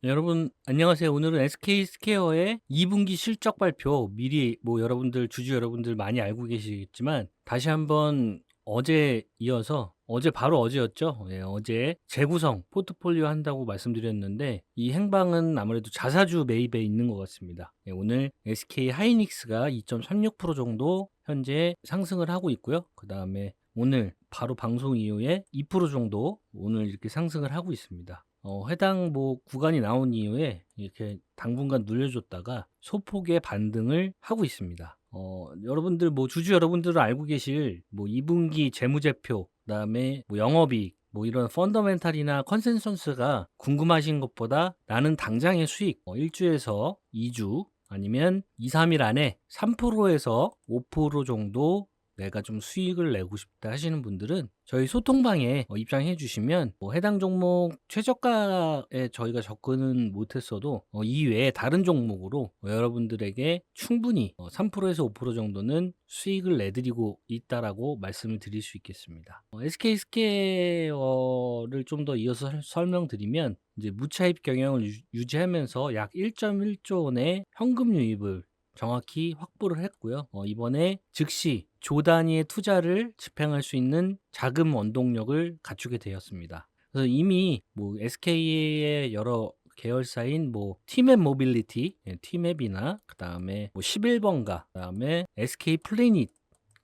네, 여러분 안녕하세요. 오늘은 SK 스퀘어의 2분기 실적 발표 미리 뭐 여러분들 주주 여러분들 많이 알고 계시겠지만 다시 한번 어제 이어서 어제 바로 어제였죠. 예, 어제 재구성 포트폴리오 한다고 말씀드렸는데 이 행방은 아무래도 자사주 매입에 있는 것 같습니다. 예, 오늘 SK 하이닉스가 2.36% 정도 현재 상승을 하고 있고요. 그 다음에 오늘 바로 방송 이후에 2% 정도 오늘 이렇게 상승을 하고 있습니다. 어, 해당 뭐 구간이 나온 이후에 이렇게 당분간 눌려줬다가 소폭의 반등을 하고 있습니다. 어, 여러분들 뭐 주주 여러분들은 알고 계실 뭐 2분기 재무제표, 그다음에 뭐 영업이익, 뭐 이런 펀더멘탈이나 컨센서스가 궁금하신 것보다 나는 당장의 수익 어, 1주에서 2주 아니면 2, 3일 안에 3%에서 5% 정도 내가 좀 수익을 내고 싶다 하시는 분들은 저희 소통방에 어, 입장해 주시면 뭐 해당 종목 최저가에 저희가 접근은 못했어도 어, 이외에 다른 종목으로 어, 여러분들에게 충분히 어, 3%에서 5% 정도는 수익을 내드리고 있다라고 말씀을 드릴 수 있겠습니다. 어, SK 스퀘어를 좀 더 이어서 설- 설명드리면 이제 무차입 경영을 유- 유지하면서 약 1.1조 원의 현금 유입을 정확히 확보를 했고요. 어, 이번에 즉시 조 단위의 투자를 집행할 수 있는 자금 원동력을 갖추게 되었습니다. 그래서 이미 뭐 SK의 여러 계열사인 뭐 티맵 모빌리티, 예, 티맵이나 그 다음에 뭐 11번가, 그 다음에 SK 플래닛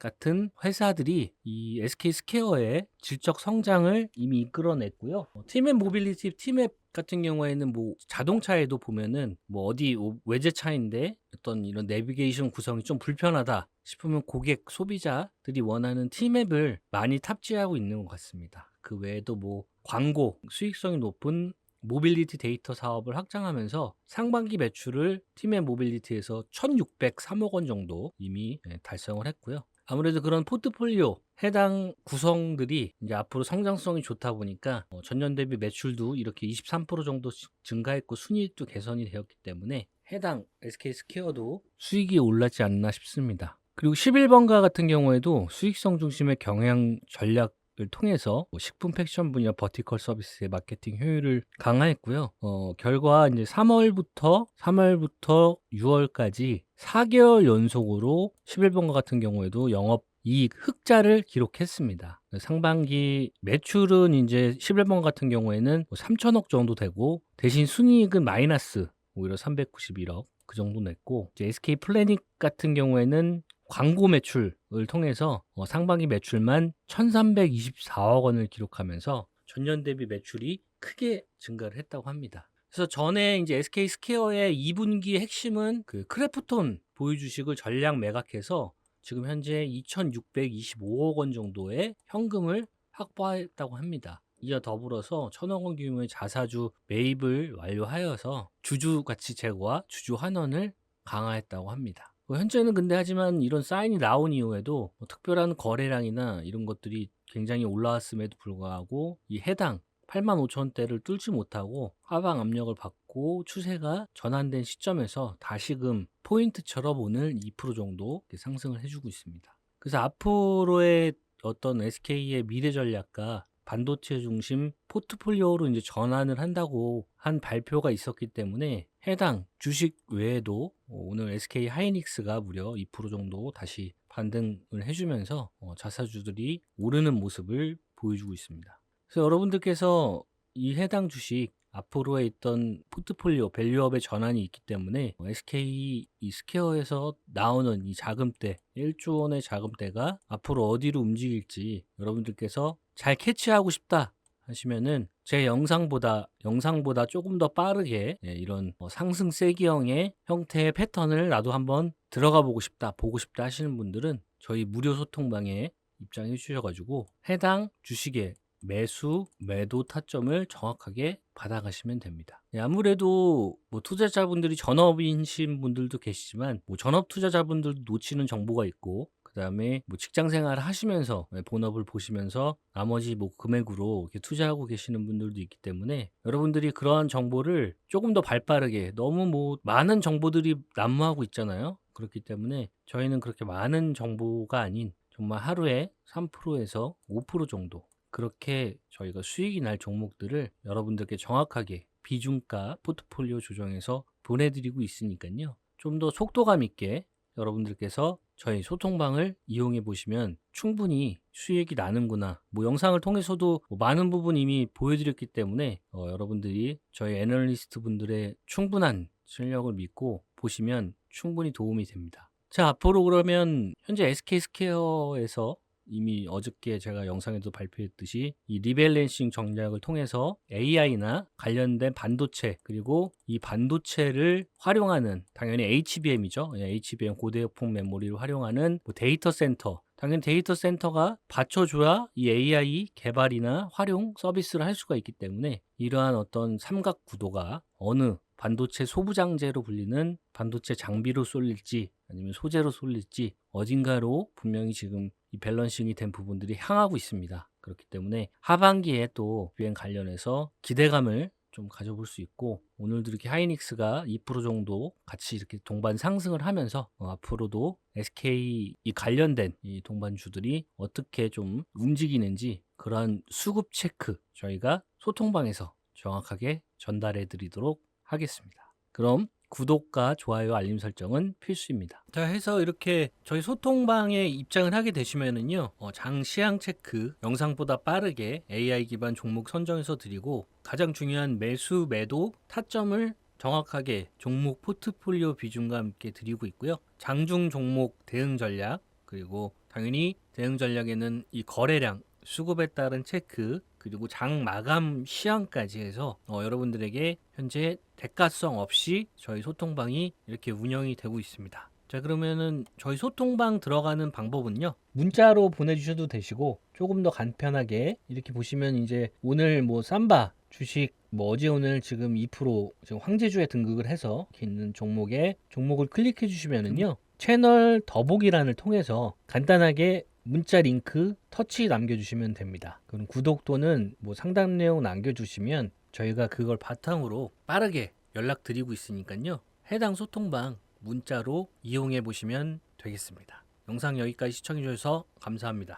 같은 회사들이 이 SK 스퀘어의 질적 성장을 이미 이끌어냈고요. 어, 티맵 모빌리티, 티맵 같은 경우에는 뭐 자동차에도 보면은 뭐 어디 오- 외제차인데 어떤 이런 내비게이션 구성이 좀 불편하다 싶으면 고객 소비자들이 원하는 티맵을 많이 탑재하고 있는 것 같습니다. 그 외에도 뭐 광고 수익성이 높은 모빌리티 데이터 사업을 확장하면서 상반기 매출을 팀의 모빌리티에서 1,603억 원 정도 이미 예, 달성을 했고요. 아무래도 그런 포트폴리오 해당 구성들이 이제 앞으로 성장성이 좋다 보니까 어, 전년 대비 매출도 이렇게 23% 정도 시- 증가했고 순이익도 개선이 되었기 때문에 해당 SK 스퀘어도 수익이 올랐지 않나 싶습니다. 그리고 11번가 같은 경우에도 수익성 중심의 경영 전략을 통해서 뭐 식품 팩션 분야 버티컬 서비스의 마케팅 효율을 강화했고요. 어, 결과 이제 3월부터 3월부터 6월까지 4개월 연속으로 11번가 같은 경우에도 영업 이익 흑자를 기록했습니다. 상반기 매출은 이제 11번 같은 경우에는 3천억 정도 되고 대신 순이익은 마이너스 오히려 391억 그 정도 냈고 SK 플래닛 같은 경우에는 광고 매출을 통해서 어, 상반기 매출만 1,324억 원을 기록하면서 전년 대비 매출이 크게 증가를 했다고 합니다. 그래서 전에 이제 SK 스퀘어의 2분기 핵심은 그 크래프톤 보유 주식을 전량 매각해서 지금 현재 2,625억 원 정도의 현금을 확보했다고 합니다. 이와 더불어서 천억 원 규모의 자사주 매입을 완료하여서 주주 가치 제고와 주주 환원을 강화했다고 합니다. 뭐 현재는 근데 하지만 이런 사인이 나온 이후에도 뭐 특별한 거래량이나 이런 것들이 굉장히 올라왔음에도 불구하고 이 해당 8만 5천 대를 뚫지 못하고 하방 압력을 받고 추세가 전환된 시점에서 다시금 포인트처럼 오늘 2% 정도 상승을 해주고 있습니다. 그래서 앞으로의 어떤 SK의 미래 전략과 반도체 중심 포트폴리오로 이제 전환을 한다고 한 발표가 있었기 때문에 해당 주식 외에도 오늘 SK 하이닉스가 무려 2% 정도 다시 반등을 해주면서 어, 자사주들이 오르는 모습을 보여주고 있습니다. 그래서 여러분들께서 이 해당 주식 앞으로의 있던 포트폴리오 밸류업의 전환이 있기 때문에 어, SK 이 스퀘어에서 나오는 이 자금대 1조 원의 자금대가 앞으로 어디로 움직일지 여러분들께서 잘 캐치하고 싶다 하시면은 제 영상보다 영상보다 조금 더 빠르게 예, 이런 어, 상승 세기형의 형태의 패턴을 나도 한번 들어가 보고 싶다 보고 싶다 하시는 분들은 저희 무료 소통방에 입장해 주셔가지고 해당 주식의 매수, 매도 타점을 정확하게 받아가시면 됩니다. 예, 아무래도 뭐 투자자분들이 전업이신 분들도 계시지만 뭐 전업 투자자분들도 놓치는 정보가 있고 그 다음에 뭐 직장 생활을 하시면서 예, 본업을 보시면서 나머지 뭐 금액으로 투자하고 계시는 분들도 있기 때문에 여러분들이 그러한 정보를 조금 더 발빠르게 너무 뭐 많은 정보들이 난무하고 있잖아요. 그렇기 때문에 저희는 그렇게 많은 정보가 아닌 정말 하루에 3%에서 5% 정도 그렇게 저희가 수익이 날 종목들을 여러분들께 정확하게 비중가 포트폴리오 조정해서 보내드리고 있으니까요. 좀 더 속도감 있게 여러분들께서 저희 소통방을 이용해 보시면 충분히 수익이 나는구나. 뭐 영상을 통해서도 뭐 많은 부분 이미 보여드렸기 때문에 어, 여러분들이 저희 애널리스트 분들의 충분한 실력을 믿고 보시면 충분히 도움이 됩니다. 자, 앞으로 그러면 현재 SK 스퀘어에서 이미 어저께 제가 영상에도 발표했듯이 이 리밸런싱 전략을 통해서 AI나 관련된 반도체 그리고 이 반도체를 활용하는 당연히 HBM이죠. HBM 고대역폭 메모리를 활용하는 뭐 데이터 센터 당연히 데이터 센터가 받쳐줘야 이 AI 개발이나 활용 서비스를 할 수가 있기 때문에 이러한 어떤 삼각 구도가 어느 반도체 소부장제로 불리는 반도체 장비로 쏠릴지 아니면 소재로 쏠릴지 어딘가로 분명히 지금 이 밸런싱이 된 부분들이 향하고 있습니다. 그렇기 때문에 하반기에 또 유행 관련해서 기대감을 좀 가져볼 수 있고 오늘도 이렇게 하이닉스가 2% 정도 같이 이렇게 동반 상승을 하면서 어, 앞으로도 SK 이 관련된 이 동반주들이 어떻게 좀 움직이는지 그러한 수급 체크 저희가 소통방에서 정확하게 전달해 드리도록 하겠습니다. 그럼 구독과 좋아요, 알림 설정은 필수입니다. 자, 해서 이렇게 저희 소통방에 입장을 하게 되시면은요, 어, 장 시향 체크 영상보다 빠르게 AI 기반 종목 선정해서 드리고 가장 중요한 매수, 매도, 타점을 정확하게 종목 포트폴리오 비중과 함께 드리고 있고요. 장중 종목 대응 전략 그리고 당연히 대응 전략에는 이 거래량 수급에 따른 체크 그리고 장 마감 시황까지 해서 어, 여러분들에게 현재 대가성 없이 저희 소통방이 이렇게 운영이 되고 있습니다. 자 그러면은 저희 소통방 들어가는 방법은요 문자로 보내주셔도 되시고 조금 더 간편하게 이렇게 보시면 이제 오늘 뭐 삼바 주식 뭐 어제 오늘 지금 2% 지금 황제주에 등극을 해서 이렇게 있는 종목에 종목을 클릭해 주시면은요 채널 더보기란을 통해서 간단하게 문자 링크 터치 남겨주시면 됩니다. 그럼 구독 또는 뭐 상담 내용 남겨주시면 저희가 그걸 바탕으로 빠르게 연락드리고 있으니까요. 해당 소통방 문자로 이용해 보시면 되겠습니다. 영상 여기까지 시청해 주셔서 감사합니다.